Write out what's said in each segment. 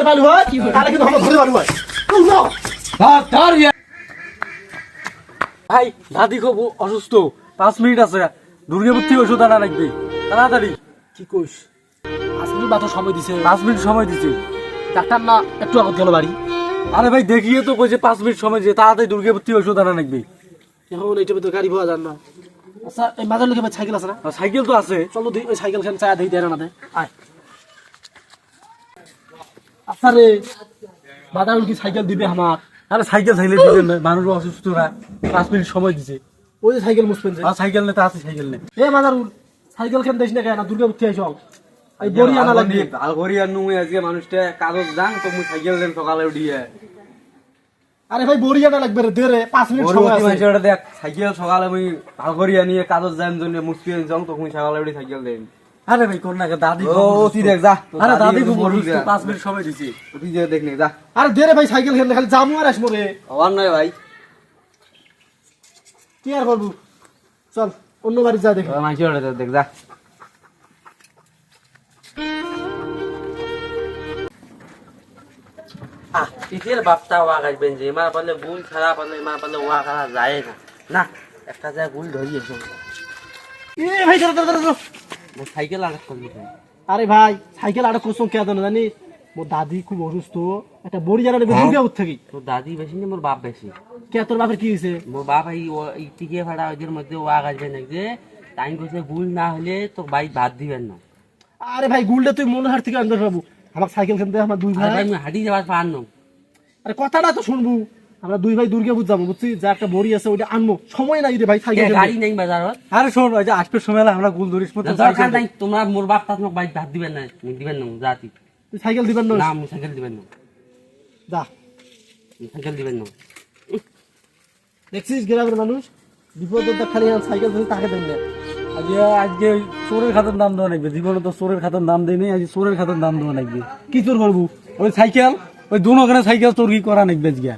বুঝতে পারলি হয়? তাহলে কিন্তু আমরা ধরে পারব হয় ভাই দাদি খুব অসুস্থ। পাঁচ মিনিট আছে। দুর্গাপুর থেকে ওষুধ আনা লাগবে। তাড়াতাড়ি। কি কইস? আজকে মাত্র সময় দিছে। পাঁচ মিনিট সময় দিচ্ছে ডাক্তার না একটু আগত গেল বাড়ি। আরে ভাই দেখিয়ে তো কইছে পাঁচ মিনিট সময় যে তাড়াতাড়ি দুর্গাপুর থেকে ওষুধ আনা লাগবে। এখন এইটা তো গাড়ি পাওয়া যান না। আচ্ছা এই মাঝের লোকে সাইকেল আছে না? সাইকেল তো আছে। চলো দিই ওই সাইকেল খান চায়া দিই দেয় না দে। আয়। আচ্ছা রে বাজার কি সাইকেল দিবে আমার আরে সাইকেল সাইকেল দিবেন না মানুষ অসুস্থ না পাঁচ মিনিট সময় দিছে। ওই যে সাইকেল মুসপেন আর সাইকেল নেই তাড়াতাড়ি সাইকেল নেই এ বাজার সাইকেল খান দেশ না কেন? দুর্গা বুদ্ধি আইস। এই বড়ি আনা লাগবে নুই আজকে মানুষটা কাগজ দান তো মুই সাইকেল দেন সকালে উঠিয়ে। আরে ভাই বড়ি আনা লাগবে রে দে রে পাঁচ মিনিট সময় আছে। মানুষটা দেখ সাইকেল সকালে মুই কাগজ যান জন্য মুসপিয়ে যাও তো মুই সকালে উঠি সাইকেল দেন আরে ভাই কোন না দাদি ও তুই দেখ যা। আরে দাদি খুব অসুস্থ পাঁচ মিনিট সময় দিছে। তুই যে দেখ নে যা। আরে দে রে ভাই সাইকেল খান খালি জামু আর আসব রে। হওয়ার নয় ভাই। কি আর করব? চল অন্য বাড়ি যা দেখি। মানুষের দেখ যা। আহ বাপটা ওয়া গাইবেন যে মার পালে গুল ছাড়া পালে মার পালে ওয়া করা যায় না। না একটা যায় গুল ধরি এসে এ ভাই দাঁড়া দাঁড়া। সাইকেল আঘাত করবি আরে ভাই সাইকেল আরও কোসম কে জানো জানিস? মোর দাদি খুব অসুস্থ একটা বড়ি জানা নেবে দুর্গা উঠ থাকি। তোর দাদি বেশি না মোর বাপ বেশি। কে তোর বাপের কি হয়েছে? মোর বাপ এই ও- এই টিকে ভাড়া ওদের মধ্যে ওয়া গাইবে না যে টাইম কইছে গুল না হলে তোর ভাই ভাত দিবেন না। আরে ভাই গুলটা তুই মনে হার থেকে আনতে পারব। আমার সাইকেল কিনতে আমার দুই ভাই। আমি হাঁটি যাবার পার না আরে কথাটা তো শুনব। আমরা দুই ভাই দুর্গা যাব বুঝছি? যা একটা বড়ি আছে ওইটা আনব। সময় নাই রে ভাই সাইকেল কিনতে। গাড়ি নেই বাজারত? আরে শোন ওই যে আসবে সময় হলে আমরা গুল ধরিস মতো দরকার নাই তোমরা মোর বাপ তাত ভাই ভাত দিবেন না মুই দিবেন না জাতি তুই সাইকেল দিবেন না? না মুই সাইকেল দিবেন না। যা। মুই সাইকেল দিবেন না। দেখছিস গ্রামের মানুষ? বিপদের তো খালি সাইকেল ধরে তাকে দেন না। আজকে আজকে চোরের খাতার নাম দেওয়া লাগবে। জীবনে তো চোরের খাতার নাম দেয়নি আজ চোরের খাতার নাম দেওয়া লাগবে। কি তোর করব? ওই সাইকেল ওই দুনোখানে সাইকেল তোর কি করা লাগবে আজকে?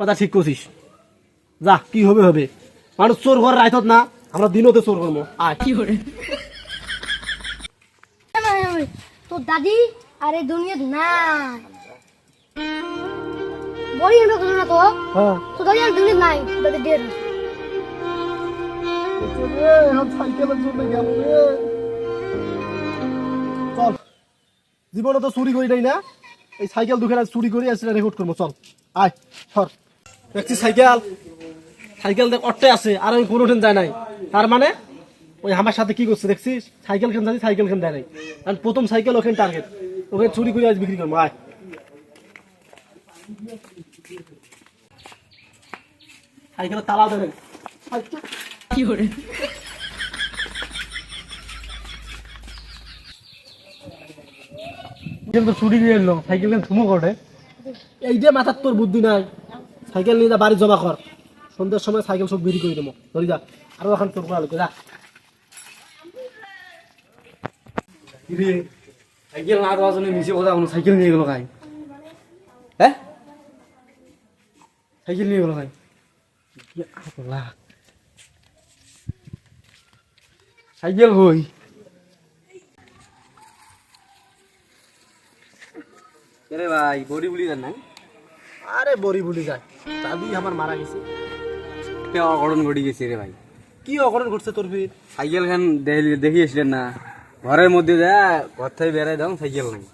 কথা ঠিক করছিস যা কি হবে হবে। মানুষ চোর ঘর রাইতত না আমরা দিনতে চোর করব আয়। কি করে? তোর দাদি আর এই দুনিয়াত নাই। বড়ি এনে করো না তো? হ্যাঁ। তোর দাদি আর দুনিয়াত নাই দাদি ডের চল। জীবনে তো চুরি করি নাই না? এই সাইকেল দুখানে চুরি করে আসলে রেকর্ড করব। চল। আয় সর। দেখছি সাইকেল। সাইকেল দেখ অট্টে আছে আর আমি কোনো যায় নাই। তার মানে ওই আমার সাথে কি করছে দেখছিস? সাইকেল খেন জানি সাইকেল খেন দেয় নাই। আর প্রথম সাইকেল ওখানে টার্গেট ওখানে চুরি করে আজ বিক্রি করব আয়। সাইকেলের তালা দেবেন কিন্তু চুরি করে এলো সাইকেল থুমো করে। এই যে মাথার তোর বুদ্ধি নাই। সাইকেল নিয়ে যা বাড়ি জমা কর। সন্ধ্যার সময় সাইকেল সব বিক্রি করে দেবো। ধরি যা। আরও এখন তোর করা লোকে যা। সাইকেল না দেওয়ার জন্য মিশে কথা কোনো সাইকেল নিয়ে গেলো খাই হ্যাঁ? সাইকেল নিয়ে গেলো খাই সাইকেল হই রে ভাই বডি বলি জান নাই? আরে বড়ি ভুলি যায় দাদি আমার মারা গেছে। তে অঘটন ঘটি গেছে রে ভাই। কি অঘটন ঘটছে তোর ফির? সাইকেল খান দেখিয়েছিলেন না? ঘরের মধ্যে যা ঘর থেকে বেড়াই দাও সাইকেল নাই।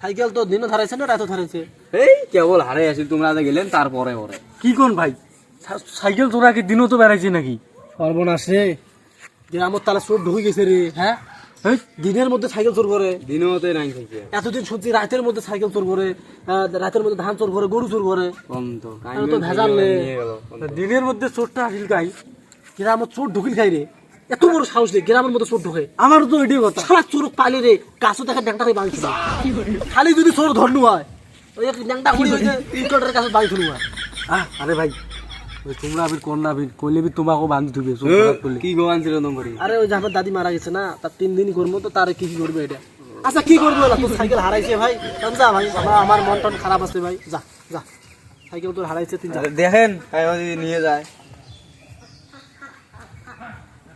সাইকেল তো দিনও ধরাইছে না রাতও ধরাইছে এই কেবল হারে আসি তোমরা গেলেন তারপরে পরে। কি কোন ভাই? সাইকেল তোরা কি দিনও তো বেড়াইছে নাকি? সর্বনাশ। রে গ্রামের তালা চোর ঢুকে গেছে রে হ্যাঁ? দিনের মধ্যে সাইকেল চোর করে। দিনতে নাই এতদিন শুনছি রাতের মধ্যে সাইকেল চোর করে রাতের মধ্যে ধান চোর করে গরু চোর করে। তো। ভেজাল দিনের মধ্যে চোরটা আসিল কাই? গ্রামের চোর ঢুকিল খাই রে? এত বড় সাহস রে গ্রামের মধ্যে চোর ঢুকে। আমারও তো এটাই কথা। সারা চোর পালি রে গাছও দেখা ন্যাংটা করে বাঁধছিল খালি যদি চোর ধরনু হয় ওই ন্যাংটা করে কাছে বাঁধছিল হয় আরে ভাই তোমরা আবির কর না কইলে বি তোমাকেও বান্ধি করলে কি আরে ওই দাদি মারা গেছে না তার তিন দিন করব তো তার কি কি করবে এটা? আচ্ছা কি করব? তোর সাইকেল হারাইছে ভাই? যা ভাই আমার আমার মন টন খারাপ আছে ভাই যা যা। সাইকেল তোর হারাইছে তুই যা। দেখেন নিয়ে যায়।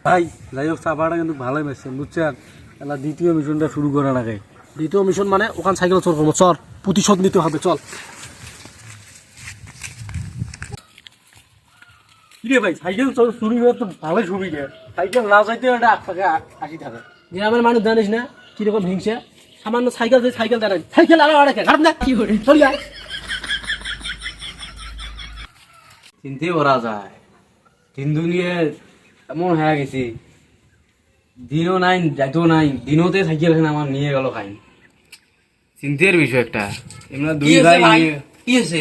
ভাই যাই হোক চাপাটা কিন্তু ভালোই পাইছেন বুঝছেন? এলা দ্বিতীয় মিশনটা শুরু করার আগে। দ্বিতীয় মিশন মানে ওখানে সাইকেল চোর করব চল প্রতিশোধ নিতে হবে চল। কিরে ভাই সাইকেল চোর চুরি করে তো সুবিধা সাইকেল না এটা আট টাকা আশি টাকা। গ্রামের মানুষ জানিস না কীরকম হিংসা? সামান্য সাইকেল যে সাইকেল দেয় সাইকেল আরও আরেক খারাপ না? কি করে? চল যা। যায়। দিন দুনিয়ে এমন হয়ে গেছি। দিনও নাই রাতও নাই দিনতে সাইকেল এখানে আমার নিয়ে গেল খাই চিন্তার বিষয় একটা। এমনি দুই ভাই কি হয়েছে?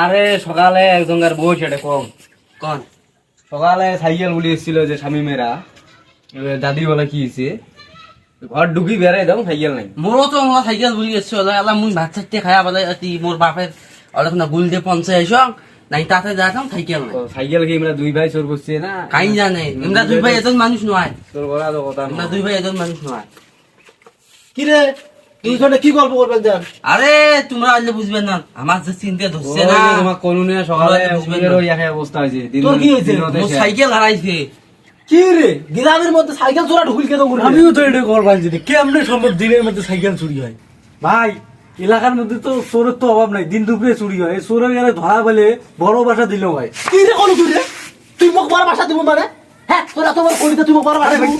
আরে সকালে একজনকার বয়স এটা কম। কোন? সকালে সাইকেল বলে এসেছিল যে স্বামী মেয়েরা দাদি বলে কি হয়েছে ঘর ঢুকি বেড়াই দাও সাইকেল নাই। মোরও তো মোর সাইকেল গেছে ওলা আল্লাহ মুই ভাত চারটে খায়া বলে অতি মোর বাপের অনেক না গুল দিয়ে পঞ্চাশ এসং নাই তাতে যাতাম সাইকেল নাই। সাইকেল কি আমরা দুই ভাই চোর করছে না? কাই জানে আমরা দুই ভাই এজন মানুষ নয় চোর করা তো কথা আমরা দুই ভাই এজন মানুষ নয় কি রে দুইজনে কি গল্প করবেন দেন? আরে তোমরা আইলে বুঝবে না। আমার যে চিন্তা ধরছে না। তোমার কনুনে সকালে বুঝবেন ওই একই অবস্থা হয়েছে। দিন- তোর কি হয়েছে? মোর সাইকেল হারাইছে। কি রে? গ্রামের মধ্যে সাইকেল চোরা ঢুকিল কেন আমিও তো এটা করবার যদি কেমনে সম্ভব দিনের মধ্যে সাইকেল চুরি হয়? ভাই এলাকার মধ্যে তো চোরের তো অভাব নাই দিন দুপুরে চুরি হয়। এই চোরের গেলে ধরা পেলে বড় বাসা দিল ভাই। কি রে কোনো তুই রে? তুই মোক বড় ভাষা দিব মানে? হ্যাঁ তোরা তোমার করিতে তুই মোক বড় ভাষা দিব।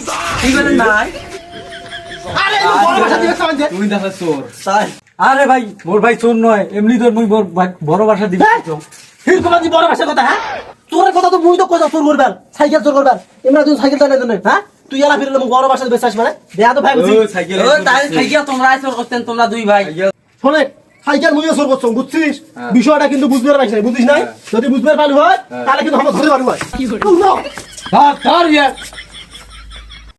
ঠিক আছে নাই তুমি দেখো চোর আরে ভাই মোর ভাই চোর নয় এমনি তোর মুই মোর বড় বাসা দিবি হির কমান দি বড় ভাষা কথা হ্যাঁ? তোর কথা তো মুই তো কইতা চোর করবার সাইকেল চোর করবার। এমরা তুই সাইকেল চালাই দেন হ্যাঁ? তুই এলা ফিরলে মোক বড় ভাষা বেচাস মানে দেয়া তো ভাই বুঝি। ও সাইকেল ও তাই সাইকেল তোমরা আইছো করতেন তোমরা দুই ভাই। শোনে সাইকেল মুইও চোর করছ বুঝছিস? হ্যাঁ। বিষয়টা কিন্তু বুঝতে পারছিস না বুঝিস নাই? যদি বুঝতে পারলি হয় তাহলে কিন্তু আমার ধরে হয়। কি করে? ধর ইয়ে।